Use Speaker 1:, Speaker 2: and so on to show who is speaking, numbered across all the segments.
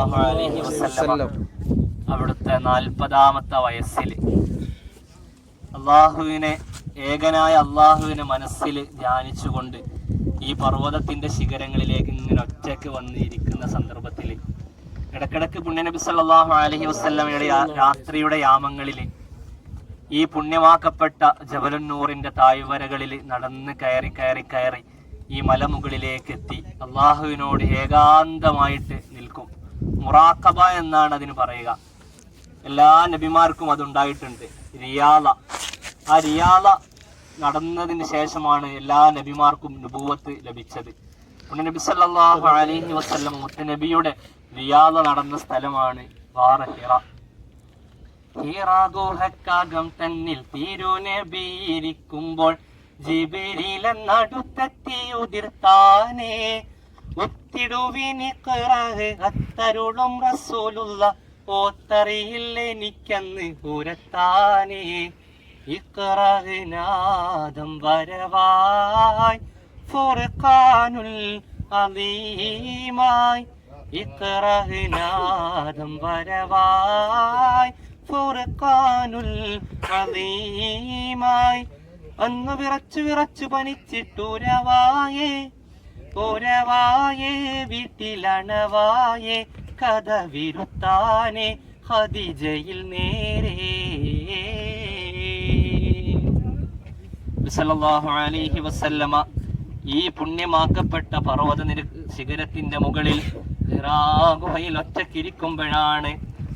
Speaker 1: സല്ലല്ലാഹു അലൈഹി വസല്ലം. അവിടുത്തെ നാൽപ്പതാമത്തെ വയസ്സിൽ അള്ളാഹുവിനെ ഏകനായ അള്ളാഹുവിനെ മനസ്സിൽ ധ്യാനിച്ചുകൊണ്ട് ഈ പർവതത്തിന്റെ ശിഖരങ്ങളിലേക്ക് ഇങ്ങനെ ഒറ്റയ്ക്ക് വന്നിരിക്കുന്ന സന്ദർഭത്തിൽ ഇടക്കിടക്ക് പുണ്യനബി സല്ലല്ലാഹു അലഹി വസ്ല്ലമയുടെ രാത്രിയുടെ യാമങ്ങളിൽ ഈ പുണ്യമാക്കപ്പെട്ട ജബലുന്നൂറിന്റെ താഴ്വരകളിൽ നടന്ന് കയറി കയറി കയറി ഈ മലമുകളിലേക്ക് എത്തി അള്ളാഹുവിനോട് ഏകാന്തമായിട്ട് നിൽക്കും. മുറാക്കബ എന്നാണ് അതിന് പറയുക. എല്ലാ നബിമാർക്കും അതുണ്ടായിട്ടുണ്ട്. റിയാല ആ റിയാല നടന്നതിന് ശേഷമാണ് എല്ലാ നബിമാർക്കും നുപൂവത്ത് ലഭിച്ചത്. നബി സല്ലല്ലാഹു അലൈഹി വസല്ലം മുത്തനബിയുടെ റിയാല നടന്ന സ്ഥലമാണ് വാറ ഹിറ. ഹീറാഗുഹക്കാകം തന്നിൽ തിരുനബിയിരിക്കുമ്പോൾ ജിബിരില നടുത്തെത്തി ഉതിർത്താനേ. ഒത്തിടുവിനി അത്തരുളും റസൂലുള്ള ഓത്തറിയിൽ എനിക്കന്ന് ഉരത്താനേ ഇക്കറനാദം വരവായി. ഫുർഖാനുൽ അലീമായി ഇക്കറനാദം വരവായി. ഫുർഖാനുൽ അദീമായി. അന്ന് വിറച്ചു വിറച്ചു പനിച്ചിട്ടുരവായേ. പോരവായേ വീട്ടിലണവായേ കഥ വിരുത്താനെ ഹദിജയിൽ നേരെ അലൈഹി വസല്ലമ ഈ പുണ്യമാക്കപ്പെട്ട പർവത നിര ശിഖരത്തിന്റെ മുകളിൽ ഹിറാ ഗുഹയിൽ ഒറ്റക്കിരിക്കുമ്പോഴാണ്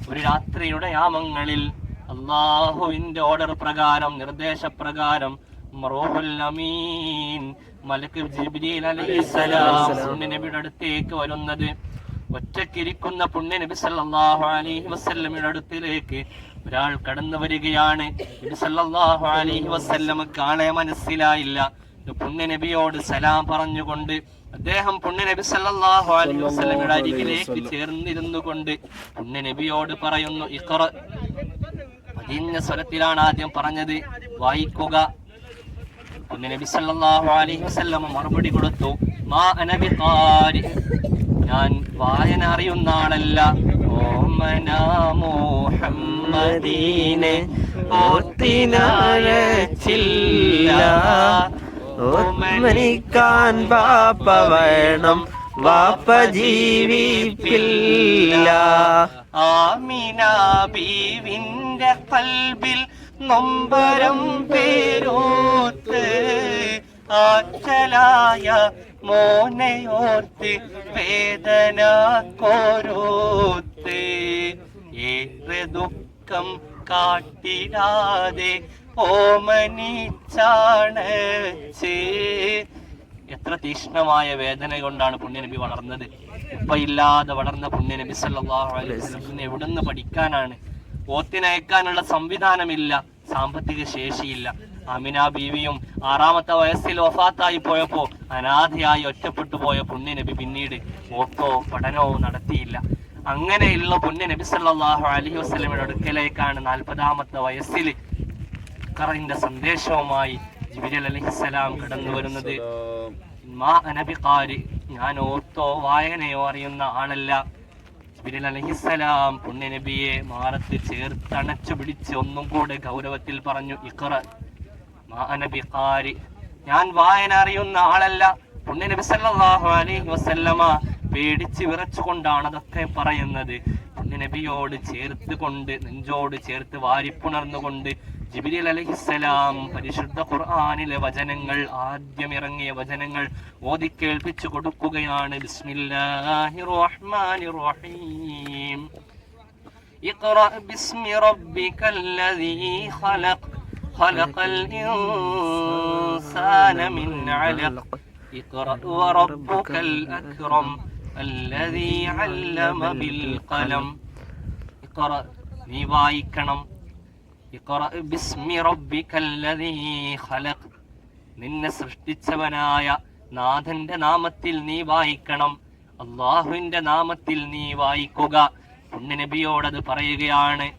Speaker 1: ഒരു രാത്രിയുടെ യാമങ്ങളിൽ അള്ളാഹുവിന്റെ ഓർഡർ പ്രകാരം നിർദ്ദേശപ്രകാരം മലക്ക് ജിബ്രീൽ അലൈഹിസ്സലാം പുണ്യനബിയുടെ അടുത്തേക്ക് വരുന്നത്. ഒറ്റക്കിരിക്കുന്ന പുണ്യ നബി സല്ലല്ലാഹു അലൈഹി വസല്ലമയുടെ അടുത്തിലേക്ക് ഒരാൾ കടന്നു വരികയാണ്. നബി സല്ലല്ലാഹു അലൈഹി വസല്ലമക്ക് ആളെ മനസ്സിലായില്ല. പുണ്യനബിയോട് സലാം പറഞ്ഞുകൊണ്ട് അദ്ദേഹം പുണ്യ നബി സല്ലല്ലാഹു അലൈഹി വസല്ലമയുടെ അരികിലേക്ക് ചേർന്നിരുന്നു കൊണ്ട് പുണ്യ നബിയോട് പറയുന്നു ഇഖറ. അതിന്റെ സ്വരത്തിലാണ് ആദ്യം പറഞ്ഞത് വായിക്കുക. നബി സല്ലല്ലാഹു അലൈഹി വസല്ലം മറുപടി കൊടുത്തു മാ അനബി ഖാരി ഞാൻ വായന അറിയുന്ന ആളല്ല. ഓമന മുഹമ്മദീനെ ഓർത്തിനയച്ചില്ല.
Speaker 2: ഓമനിക്കാൻ ബാപ്പ വേണം വാപ്പ ജീവിപ്പില്ല.
Speaker 1: ആമിന ബീവിന്റെ കൽബിൽ നൊമ്പരം പേരോത്ത് ആറ്റലായ മോനയോർത്ത് വേദന കോരോത്ത് ഏറെ ദുഃഖം കാട്ടിടാതെ ഓമനിച്ചാണച്ച്. എത്ര തീക്ഷ്ണമായ വേദന കൊണ്ടാണ് പുണ്യനബി വളർന്നത്. ഉപ്പയില്ലാതെ വളർന്ന പുണ്യനബി സല്ലല്ലാഹു അലൈഹി എവിടുന്ന് പഠിക്കാനാണ്? ഓത്തിനയക്കാനുള്ള സംവിധാനമില്ല. സാമ്പത്തിക ശേഷിയില്ല. അമിന ബീവിയും ആറാമത്തെ വയസ്സിൽ ഒഫാത്തായി പോയപ്പോ അനാഥയായി ഒറ്റപ്പെട്ടു പോയ പുണ്യനബി പിന്നീട് ഓത്തോ പഠനവും നടത്തിയില്ല. അങ്ങനെയുള്ള പുണ്യനബി സല്ലാഹു അലൈഹി വസല്ലമയുടെ അടുക്കലേക്കാണ് നാൽപ്പതാമത്തെ വയസ്സിൽ ഖറിന്റെ സന്ദേശവുമായി ജിബിരൽ അലഹിസ്സലാം കടന്നു വരുന്നത്. മാ അനബിക്കാരി ഞാൻ ഓർത്തോ വായനയോ അറിയുന്ന ആളല്ല. ജിബിരൽ അലഹിസലാം പുണ്യനബിയെ മാറത്ത് ചേർത്തണച്ചു പിടിച്ച് ഒന്നും കൂടെ ഗൗരവത്തിൽ പറഞ്ഞു ഇഖറ മാ അനബിക്കാരി ഞാൻ വായന അറിയുന്ന ആളല്ല. പുണ്യനബി സല്ലല്ലാഹു അലൈഹി വസല്ലമ പേടിച്ച് വിറച്ചുകൊണ്ടാണ് അതൊക്കെ പറയുന്നത്. പുണ്യനബിയോട് ചേർത്ത് കൊണ്ട് നെഞ്ചോട് ചേർത്ത് വാരിപ്പുണർന്നുകൊണ്ട് ജിബിരിൽ അലഹിസ്സലാം പരിശുദ്ധ ഖുർആനിലെ വചനങ്ങൾ ആദ്യം ഇറങ്ങിയ വചനങ്ങൾ ഓതി കേൾപ്പിച്ചു കൊടുക്കുകയാണ് ബിസ്മില്ലാഹിർ റഹ്മാനിർ റഹീം اقرأ باسم ربك الذي خلق خلق الإنسان من علق اقرأ وربك الأكرم الذي علم بالقلم اقرأ നീ വായിക്കണം നിന്നെ സൃഷ്ടിച്ചവനായ നാഥന്റെ നാമത്തിൽ നീ വായിക്കണം. അള്ളാഹുവിന്റെ നാമത്തിൽ നീ വായിക്കുക. ഉണ്ണിനബിയോട് അത് പറയുകയാണ്.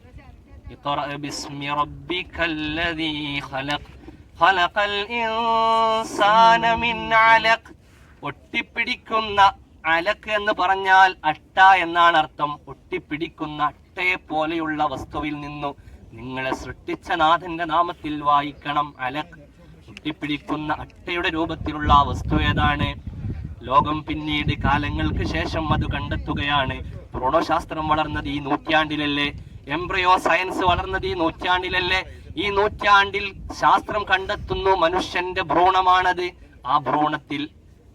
Speaker 1: ഒട്ടിപ്പിടിക്കുന്ന അലക്ക് എന്ന് പറഞ്ഞാൽ അട്ട എന്നാണ് അർത്ഥം. ഒട്ടിപ്പിടിക്കുന്ന അട്ടയെ പോലെയുള്ള വസ്തുവിൽ നിന്നു നിങ്ങളെ സൃഷ്ടിച്ച നാഥന്റെ നാമത്തിൽ വായിക്കണം അലക്. ഒട്ടിപ്പിടിക്കുന്ന അട്ടയുടെ രൂപത്തിലുള്ള വസ്തു ഏതാണ്? ലോകം പിന്നീട് കാലങ്ങൾക്ക് ശേഷം അത് കണ്ടെത്തുകയാണ്. ഭ്രൂണശാസ്ത്രം വളർന്നത് ഈ നൂറ്റാണ്ടിലല്ലേ? എംബ്രയോ സയൻസ് വളർന്നത് ഈ നൂറ്റാണ്ടിലല്ലേ? ഈ നൂറ്റാണ്ടിൽ ശാസ്ത്രം കണ്ടെത്തുന്നു മനുഷ്യന്റെ ഭ്രൂണമാണത്. ആ ഭ്രൂണത്തിൽ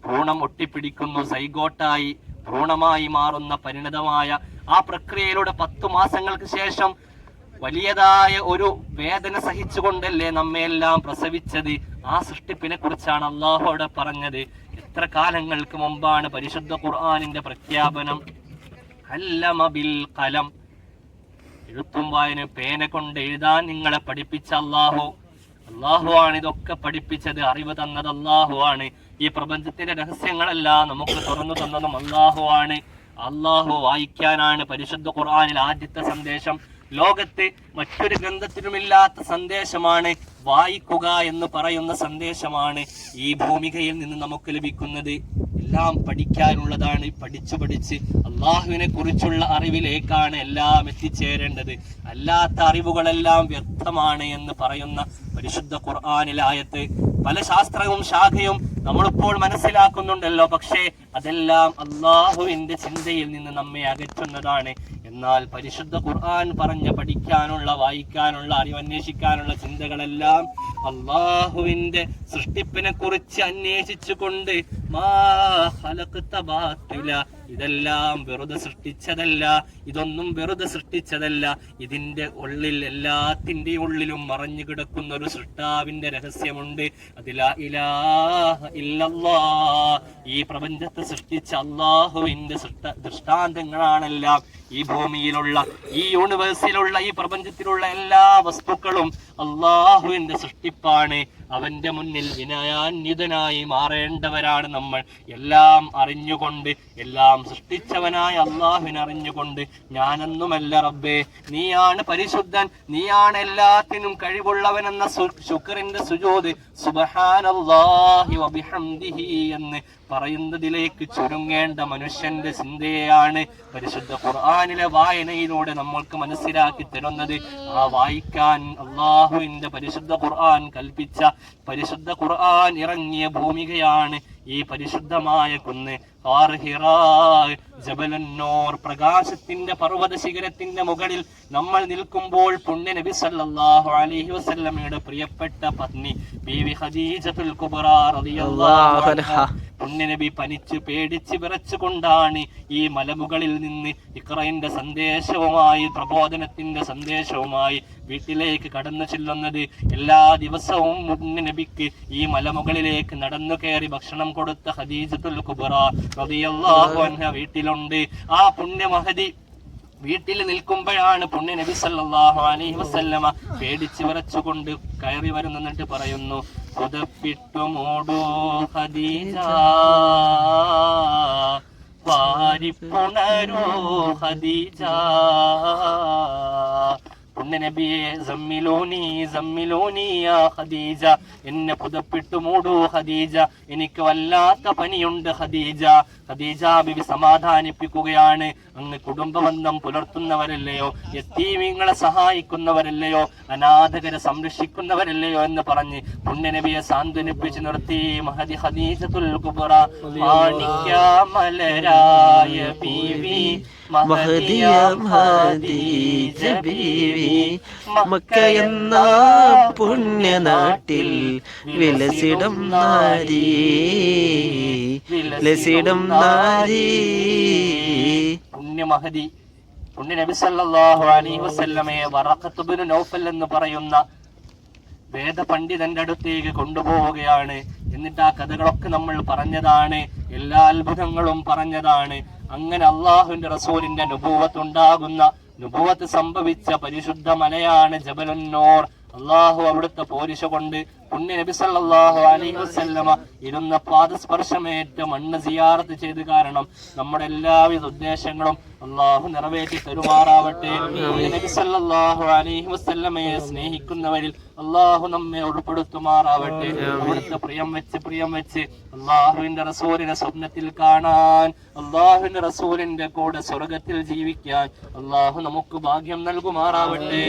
Speaker 1: ഭ്രൂണം ഒട്ടിപ്പിടിക്കുന്നു സൈഗോട്ടായി ഭ്രൂണമായി മാറുന്ന പരിണിതമായ ആ പ്രക്രിയയിലൂടെ പത്തു മാസങ്ങൾക്ക് ശേഷം വലിയതായ ഒരു വേദന സഹിച്ചുകൊണ്ടല്ലേ നമ്മയെല്ലാം പ്രസവിച്ചത്? ആ സൃഷ്ടിപ്പിനെ കുറിച്ചാണ് അള്ളാഹു അവിടെ പറഞ്ഞത്. എത്ര കാലങ്ങൾക്ക് മുമ്പാണ് പരിശുദ്ധ ഖുർആാനിന്റെ പ്രഖ്യാപനം? അല്ലമ ബിൽ കലം. എഴുത്തും വായന പേന കൊണ്ട് എഴുതാൻ നിങ്ങളെ പഠിപ്പിച്ച അള്ളാഹു അള്ളാഹു ആണ് ഇതൊക്കെ പഠിപ്പിച്ചത്. അറിവ് തന്നത് അള്ളാഹു ആണ്. ഈ പ്രപഞ്ചത്തിന്റെ രഹസ്യങ്ങളെല്ലാം നമുക്ക് തുറന്നു തന്നതും അള്ളാഹു ആണ്. അള്ളാഹു വായിക്കാനാണ് പരിശുദ്ധ ഖുർആാനിൽ ആദ്യത്തെ സന്ദേശം. ലോകത്ത് മറ്റൊരു ഗ്രന്ഥത്തിനുമില്ലാത്ത സന്ദേശമാണ് വായിക്കുക എന്ന് പറയുന്ന സന്ദേശമാണ് ഈ ഭൂമികയിൽ നിന്ന് നമുക്ക് ലഭിക്കുന്നത്. എല്ലാം പഠിക്കാനുള്ളതാണ്. പഠിച്ചു പഠിച്ച് അള്ളാഹുവിനെ കുറിച്ചുള്ള അറിവിലേക്കാണ് എല്ലാം എത്തിച്ചേരേണ്ടത്. അല്ലാത്ത അറിവുകളെല്ലാം വ്യക്തമാണ് എന്ന് പറയുന്ന പരിശുദ്ധ ഖുർആാനിലായത്ത് പല ശാസ്ത്രവും ശാഖയും നമ്മളിപ്പോൾ മനസ്സിലാക്കുന്നുണ്ടല്ലോ. പക്ഷേ അതെല്ലാം അള്ളാഹുവിന്റെ ചിന്തയിൽ നിന്ന് നമ്മെ അകറ്റുന്നതാണ്. എന്നാൽ പരിശുദ്ധ ഖുർആൻ പറഞ്ഞ പഠിക്കാനുള്ള വായിക്കാനുള്ള അറിവന്വേഷിക്കാനുള്ള ചിന്തകളെല്ലാം അള്ളാഹുവിന്റെ സൃഷ്ടിപ്പിനെ കുറിച്ച് അന്വേഷിച്ചുകൊണ്ട് ഇതെല്ലാം വെറുതെ സൃഷ്ടിച്ചതല്ല. ഇതൊന്നും വെറുതെ സൃഷ്ടിച്ചതല്ല. ഇതിന്റെ ഉള്ളിൽ എല്ലാത്തിന്റെ ഉള്ളിലും മറഞ്ഞു കിടക്കുന്ന ഒരു സൃഷ്ടാവിന്റെ രഹസ്യമുണ്ട് അതിലാ ഇലാഹ ഇല്ലല്ലാ ഈ പ്രപഞ്ചത്തെ സൃഷ്ടിച്ച അള്ളാഹുവിന്റെ സൃഷ്ട ദൃഷ്ടാന്തങ്ങളാണെല്ലാം ഈ ഭൂമിയിലുള്ള ഈ യൂണിവേഴ്സിലുള്ള ഈ പ്രപഞ്ചത്തിലുള്ള എല്ലാ വസ്തുക്കളും അള്ളാഹുവിന്റെ സൃഷ്ടിപ്പാണ്. അവന്റെ മുന്നിൽ വിനയാന്വിതനായി മാറേണ്ടവരാണ് നമ്മൾ. എല്ലാം അറിഞ്ഞുകൊണ്ട് എല്ലാം സൃഷ്ടിച്ചവനായ അള്ളാഹുവിനറിഞ്ഞുകൊണ്ട് ഞാനൊന്നുമല്ല റബ്ബേ. നീയാണ് പരിശുദ്ധൻ നീയാണ് എല്ലാത്തിനും കഴിവുള്ളവൻ എന്ന ശുക്രന്റെ സുജോത്. സുബഹാനല്ലാഹി വബിഹംദിഹി എന്ന് പറയുന്നതിലേക്ക് ചുരുങ്ങേണ്ട മനുഷ്യന്റെ ചിന്തയാണ് പരിശുദ്ധ ഖുർആാനിലെ വായനയിലൂടെ നമ്മൾക്ക് മനസ്സിലാക്കി തരുന്നത്. ആ വായിക്കാൻ അള്ളാഹുവിന്റെ പരിശുദ്ധ ഖുർആൻ കൽപ്പിച്ച പരിശുദ്ധ ഖുർആൻ ഇറങ്ങിയ ഭൂമികയാണ് ഈ പരിശുദ്ധമായ കുന്ന്. ജബലന്നോർ പ്രകാശത്തിന്റെ പർവത ശിഖരത്തിന്റെ മുകളിൽ നമ്മൾ നിൽക്കുമ്പോൾ പുണ്യ നബി സല്ലല്ലാഹു അലൈഹി വസല്ലമയുടെ പ്രിയപ്പെട്ട പത്നി ബീവി ഖദീജത്തുൽ കുബ്ര റളിയല്ലാഹു അൻഹ. പുണ്യനബി പനിച്ച് പേടിച്ച് വിറച്ചുകൊണ്ടാണ് ഈ മലമുകളിൽ നിന്ന് ഇക്രയിന്റെ സന്ദേശവുമായി പ്രബോധനത്തിന്റെ സന്ദേശവുമായി വീട്ടിലേക്ക് കടന്നു ചെല്ലുന്നത്. എല്ലാ ദിവസവും മുന്നബിക്ക് ഈ മലമുകളിലേക്ക് നടന്നു കയറി ഭക്ഷണം കൊടുത്ത ഹദീജത്തുൽ കുബറ വീട്ടിലുണ്ട്. ആ പുണ്യ മഹദി വീട്ടിൽ നിൽക്കുമ്പോഴാണ് പുണ്യ നബി സല്ലല്ലാഹു അലൈഹി വസല്ലമ പേടിച്ച് വിറച്ചുകൊണ്ട് കയറി വരുന്നു എന്നിട്ട് പറയുന്നു. പുതപ്പിട്ടു മൂടൂ ഖദീജ വാരിപ്പുണരൂ ഖദീജ പുണ്യ നബിയെ സമ്മിലോനി സമ്മിലോനി യാ ഖദീജ. എന്നെ പുതപ്പിട്ടു മൂടൂ ഖദീജ. എനിക്ക് വല്ലാത്ത പനിയുണ്ട് ഖദീജ. ഖദീജ ബിബി സമാധാനിപ്പിക്കുകയാണ്. അങ്ങ് കുടുംബബന്ധം പുലർത്തുന്നവരല്ലയോ? യത്തീമിങ്ങളെ സഹായിക്കുന്നവരല്ലയോ? അനാഥകരെ സംരക്ഷിക്കുന്നവരല്ലയോ എന്ന് പറഞ്ഞ് പുണ്യനബിയെ സാന്ത്വനിപ്പിച്ച് നിർത്തി. മഹദി ഖദീജത്തുൽ കുബ്ര മാണിക്യ മലരായ ബീവി.
Speaker 2: മഹദിയ ബീവി മക്ക എന്ന പുണ്യനാട്ടിൽ വിലസിടം നാരി ലസിടം നാരി.
Speaker 1: പുണ്യ മഹദി പുണ്യ നബി സല്ലല്ലാഹു അലൈഹി വസല്ലമയെ വറഖത്ത് ബിനു നൗഫൽ എന്ന് പറയുന്ന വേദപണ്ഡിതന്റെ അടുത്തേക്ക് കൊണ്ടുപോവുകയാണ്. എന്നിട്ട് ആ കഥകളൊക്കെ നമ്മൾ പറഞ്ഞതാണ് എല്ലാ അത്ഭുതങ്ങളും പറഞ്ഞതാണ്. അങ്ങനെ അള്ളാഹുവിന്റെ റസൂലിന്റെ നുബൂവത്ത് ഉണ്ടാകുന്ന നുബൂവത്ത് സംഭവിച്ച പരിശുദ്ധ മലയാണ് ജബലുന്നൂർ അള്ളാഹു അവിടുത്തെ പോരിശ കൊണ്ട് പുണ്യ നബി സല്ലല്ലാഹു അലൈഹി വസല്ലമ ഇരുന്ന പാദസ്പർശമേറ്റ മണ്ണ് സിയാറത്ത് ചെയ്ത് കാരണം നമ്മുടെ എല്ലാവിധ ഉദ്ദേശങ്ങളും അള്ളാഹു നിറവേറ്റി തരുമാറാവട്ടെ. നബിസല്ലാഹു നബി സല്ലല്ലാഹു അലൈഹി വസല്ലമയെ സ്നേഹിക്കുന്നവരിൽ അള്ളാഹു നമ്മെ ഉൾപ്പെടുത്തുമാറാവട്ടെ. അവിടുത്തെ പ്രിയം വെച്ച് പ്രിയം വെച്ച് അള്ളാഹുവിന്റെ റസൂലിനെ സ്വപ്നത്തിൽ കാണാൻ അള്ളാഹുവിന്റെ റസൂലിന്റെ കൂടെ സ്വർഗത്തിൽ ജീവിക്കാൻ അള്ളാഹു നമുക്ക് ഭാഗ്യം നൽകുമാറാവട്ടെ.